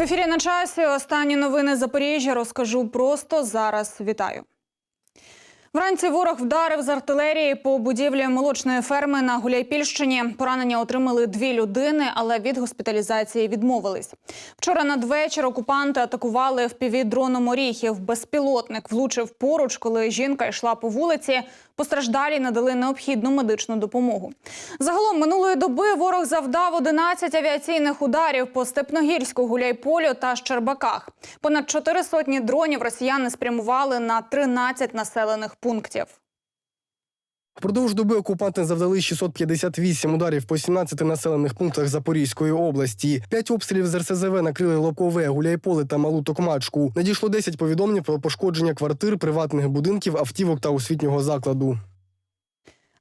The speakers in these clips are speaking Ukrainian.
В ефірі на часі останні новини Запоріжжя розкажу просто зараз. Вітаю. Вранці ворог вдарив з артилерії по будівлі молочної ферми на Гуляйпільщині. Поранення отримали дві людини, але від госпіталізації відмовились. Вчора надвечір окупанти атакували в дроном Оріхів. Безпілотник влучив поруч, коли жінка йшла по вулиці. Постраждалі надали необхідну медичну допомогу. Загалом минулої доби ворог завдав 11 авіаційних ударів по Степногірську, Гуляйполю та Щербаках. Понад чотири сотні дронів росіяни спрямували на 13 населених пунктів. Впродовж доби окупанти завдали 658 ударів по 17 населених пунктах Запорізької області. П'ять обстрілів з РСЗВ накрили Локове, Гуляйполе та Малу Токмачку. Надійшло 10 повідомлень про пошкодження квартир, приватних будинків, автівок та освітнього закладу.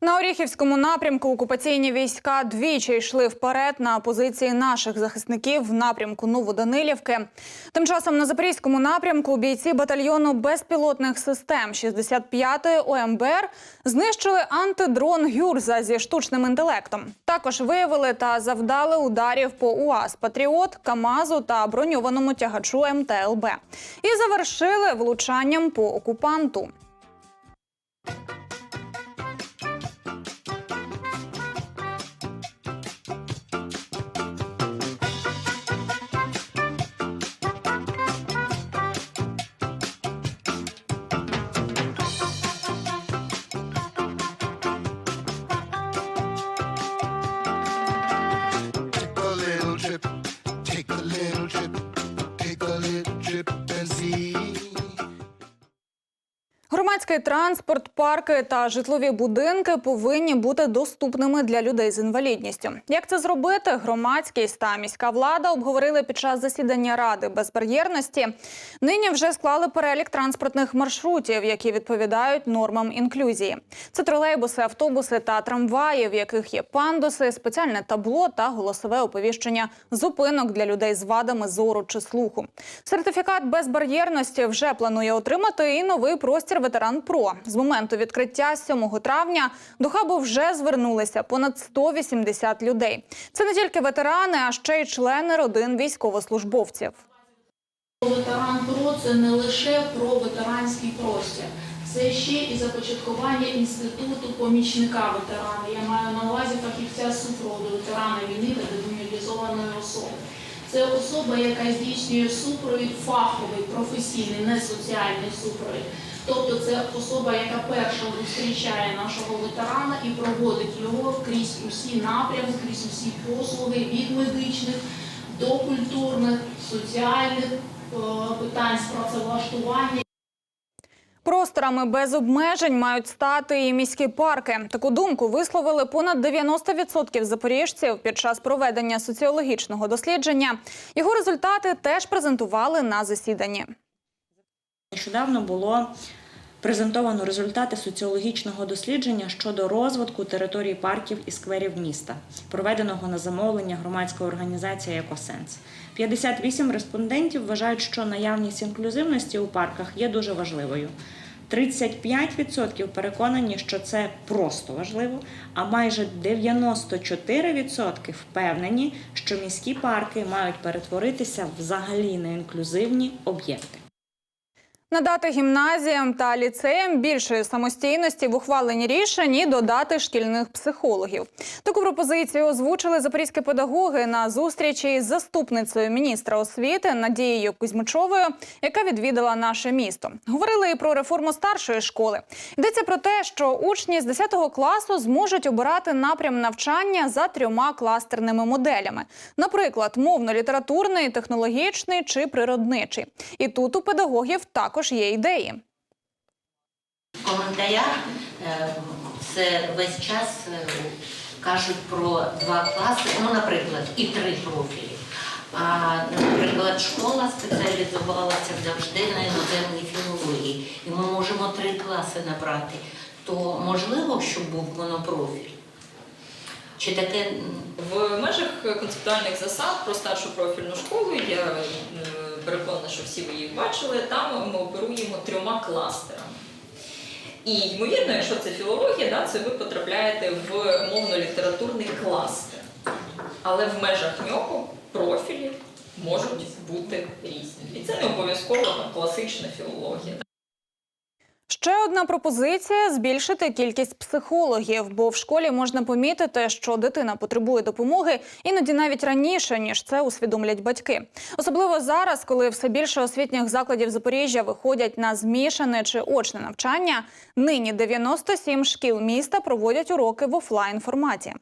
На Оріхівському напрямку окупаційні війська двічі йшли вперед на позиції наших захисників в напрямку Новоданилівки. Тим часом на запорізькому напрямку бійці батальйону безпілотних систем 65-ї ОМБР знищили антидрон Гюрза зі штучним інтелектом. Також виявили та завдали ударів по УАЗ Патріот, Камазу та броньованому тягачу МТЛБ. І завершили влучанням по окупанту. Громадський транспорт, парки та житлові будинки повинні бути доступними для людей з інвалідністю. Як це зробити? Громадськість та міська влада обговорили під час засідання ради безбар'єрності. Нині вже склали перелік транспортних маршрутів, які відповідають нормам інклюзії. Це тролейбуси, автобуси та трамваї, в яких є пандуси, спеціальне табло та голосове оповіщення зупинок для людей з вадами зору чи слуху. Сертифікат безбар'єрності вже планує отримати і новий простір ветеран Про. З моменту відкриття 7 травня до хабу вже звернулися понад 180 людей. Це не тільки ветерани, а ще й члени родин військовослужбовців. Ветеран ПРО це не лише про ветеранський простір, це ще і започаткування інституту помічника ветерана. Я маю на увазі фахівця супроводу ветерана війни та демобілізованої особи. Це особа, яка здійснює супровід фаховий, професійний, не соціальний супровід. Тобто це особа, яка перша зустрічає нашого ветерана і проводить його крізь усі напрями, крізь усі послуги від медичних до культурних, соціальних е, питань з працевлаштування. Просторами без обмежень мають стати і міські парки. Таку думку висловили понад 90% запоріжців під час проведення соціологічного дослідження. Його результати теж презентували на засіданні. Нещодавно було презентовано результати соціологічного дослідження щодо розвитку території парків і скверів міста, проведеного на замовлення громадської організації Екосенс. 58 респондентів вважають, що наявність інклюзивності у парках є дуже важливою. 35% переконані, що це просто важливо, а майже 94% впевнені, що міські парки мають перетворитися взагалі на інклюзивні об'єкти. Надати гімназіям та ліцеям більшої самостійності в ухваленні рішень і додати шкільних психологів. Таку пропозицію озвучили запорізькі педагоги на зустрічі з заступницею міністра освіти Надією Кузьмичовою, яка відвідала наше місто. Говорили і про реформу старшої школи. Йдеться про те, що учні з 10 класу зможуть обирати напрям навчання за трьома кластерними моделями, наприклад, мовно-літературний, технологічний чи природничий. І тут у педагогів також є ідеї. В коментарях це весь час е, кажуть про два класи, ну, наприклад, і три профілі. А, наприклад, школа спеціалізувалася завжди на іноземній філології, і ми можемо три класи набрати. То можливо, щоб був монопрофіль? Чи таке В межах концептуальних засад про старшу профільну школу я е, переконана, що всі ви їх бачили. Там ми оперуємо трьома кластерами. І ймовірно, якщо це філологія, да, це ви потрапляєте в мовно-літературний кластер. Але в межах нього профілі можуть бути різні. І це не обов'язково класична філологія. Ще одна пропозиція збільшити кількість психологів, бо в школі можна помітити, що дитина потребує допомоги іноді навіть раніше, ніж це усвідомлять батьки. Особливо зараз, коли все більше освітніх закладів Запоріжжя виходять на змішане чи очне навчання. Нині 97 шкіл міста проводять уроки в офлайн форматі.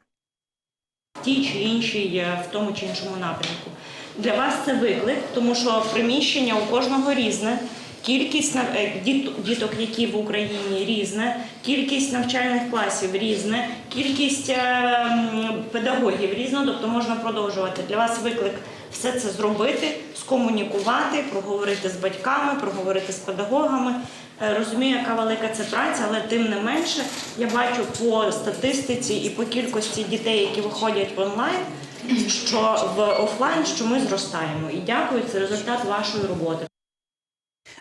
Тій чи іншій, е, в тому чи іншому напрямку. Для вас це виклик, тому що приміщення у кожного різне. Кількість е, діт- діток, які в Україні різне, кількість навчальних класів різне, кількість е, педагогів різна, тобто можна продовжувати. Для вас виклик все це зробити, скомунікувати, проговорити з батьками, проговорити з педагогами. Е, Розумію, яка велика це праця, але тим не менше я бачу по статистиці і по кількості дітей, які виходять в онлайн, що в офлайн, що ми зростаємо. І дякую, це результат вашої роботи.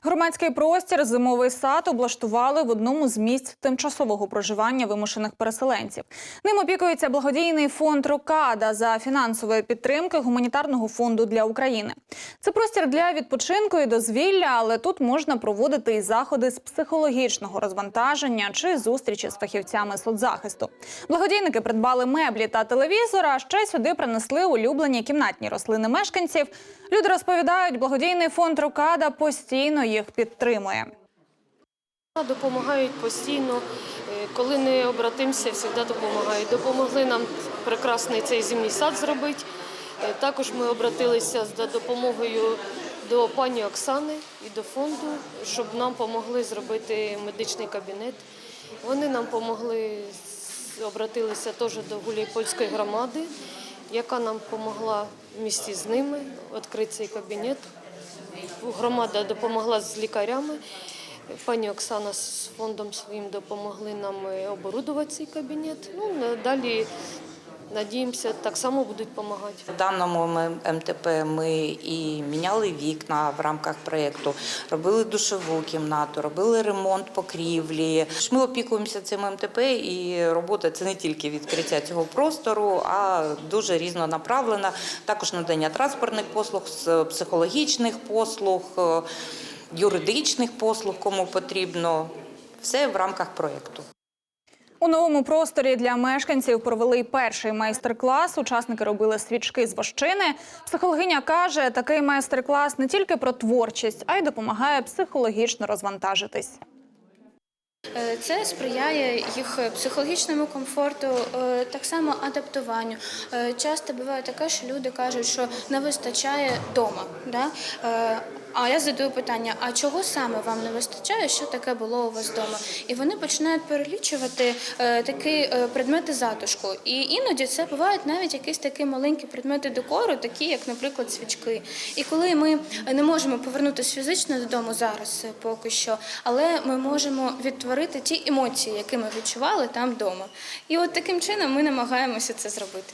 Громадський простір зимовий сад облаштували в одному з місць тимчасового проживання вимушених переселенців. Ним опікується благодійний фонд Рокада за фінансової підтримки гуманітарного фонду для України. Це простір для відпочинку і дозвілля, але тут можна проводити і заходи з психологічного розвантаження чи зустрічі з фахівцями соцзахисту. Благодійники придбали меблі та телевізор, а ще сюди принесли улюблені кімнатні рослини мешканців. Люди розповідають, благодійний фонд Рокада постійно їх підтримує. Допомагають постійно, Е, коли не обратимося, завжди допомагають. Допомогли нам прекрасний цей зимній сад зробити. Е, Також ми обратилися за допомогою до пані Оксани і до фонду, щоб нам допомогли зробити медичний кабінет. Вони нам допомогли, обратилися теж до Гуляйпольської громади, яка нам допомогла в місті з ними відкрити цей кабінет. Громада допомогла з лікарями. Пані Оксана з фондом своїм допомогли нам оборудувати цей кабінет. Ну, далі надіємося, так само будуть допомагати. В даному МТП ми і міняли вікна в рамках проєкту, робили душову кімнату, робили ремонт покрівлі. Ми опікуємося цим МТП, і робота це не тільки відкриття цього простору, а дуже різнонаправлена. Також надання транспортних послуг, психологічних послуг, е, юридичних послуг, кому потрібно. Все в рамках проєкту. У новому просторі для мешканців провели перший майстер-клас. Учасники робили свічки з вощини. Психологиня каже, такий майстер-клас не тільки про творчість, а й допомагає психологічно розвантажитись. Е, Це сприяє їх психологічному комфорту, е, так само адаптуванню. Е, Часто буває таке, що люди кажуть, що не вистачає вдома. Да? А я задаю питання: а чого саме вам не вистачає? Що таке було у вас вдома? І вони починають перелічувати е, такі е, предмети затишку. І іноді це бувають навіть якісь такі маленькі предмети декору, такі як, наприклад, свічки. І коли ми не можемо повернутися фізично додому зараз, е, поки що, але ми можемо відтворити ті емоції, які ми відчували там вдома. І от таким чином ми намагаємося це зробити.